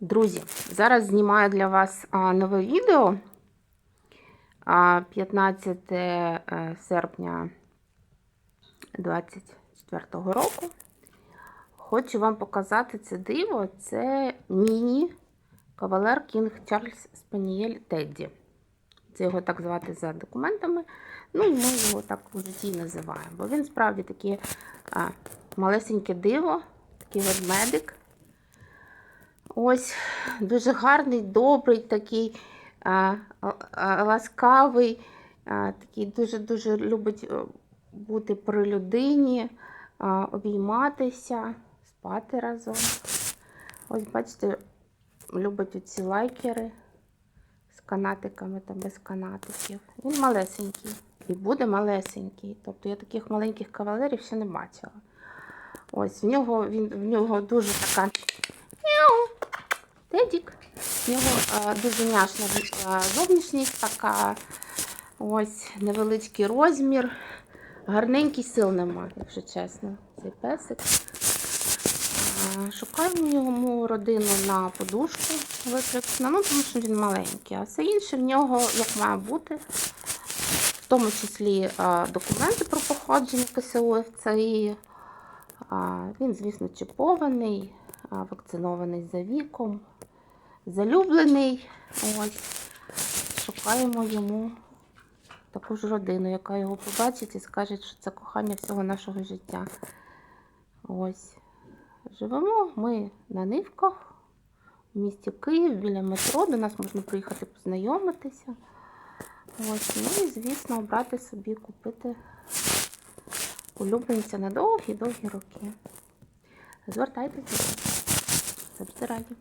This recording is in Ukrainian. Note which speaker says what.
Speaker 1: Друзі, зараз знімаю для вас нове відео. 15 е, серпня 2024 року. Хочу вам показати це диво. Це міні кавалер Кінг Чарльз Спанієль Тедді. Це його так звати за документами. Ну, і ми його так у житті називаємо. Бо він справді таке малесеньке диво, такий ведмедик. Ось дуже гарний, добрий, такий а, а, ласкавий, а, такий дуже-дуже любить е, бути при людині, а, обійматися, спати разом. Ось, бачите, любить оці лайкери з канатиками та без канатиків. Він малесенький і буде малесенький. Тобто я таких маленьких кавалерів ще не бачила. Ось в нього він в нього дуже така. Тедік. Нього а, дуже няшна а, зовнішність, така ось невеличкий розмір. Гарненький сил нема, якщо чесно, цей песик. А, Шукаємо йому родину на подушку виключно, ну тому що він маленький, а все інше в нього як має бути. В тому числі документи про походження КСУ ФЦІ. Він, звісно, чіпований, вакцинований за віком, залюблений. Ось. Шукаємо йому таку ж родину, яка його побачить і скаже, що це кохання всього нашого життя. Ось. Живемо ми на нивках в місті Київ біля метро. До нас можна приїхати познайомитися. Ось. Ну і, звісно, обрати собі, купити улюбленця на довгі-довгі роки. Звертайтеся, завжди раді.